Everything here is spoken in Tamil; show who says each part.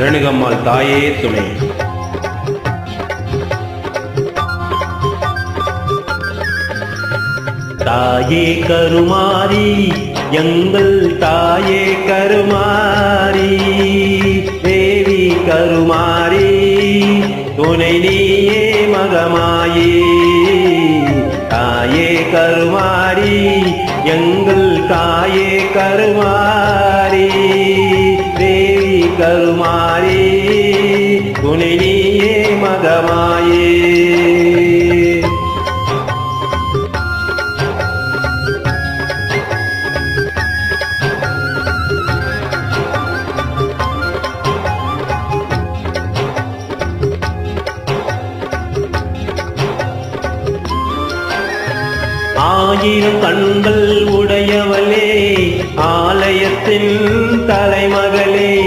Speaker 1: ரேணுகம்மாள் தாயே துணை. தாயே கருமாரி எங்கள் தாயே கருமாரி. தேவி கருமாரி துணை நீயே மகமாயே. தாயே கருமாரி எங்கள் தாயே கருமாரி. தேவி கருமாரி துணை நீயே மகமாயே. ஆயிரம் கண்கள் உடையவளே ஆலயத்தின் தலைமகளே.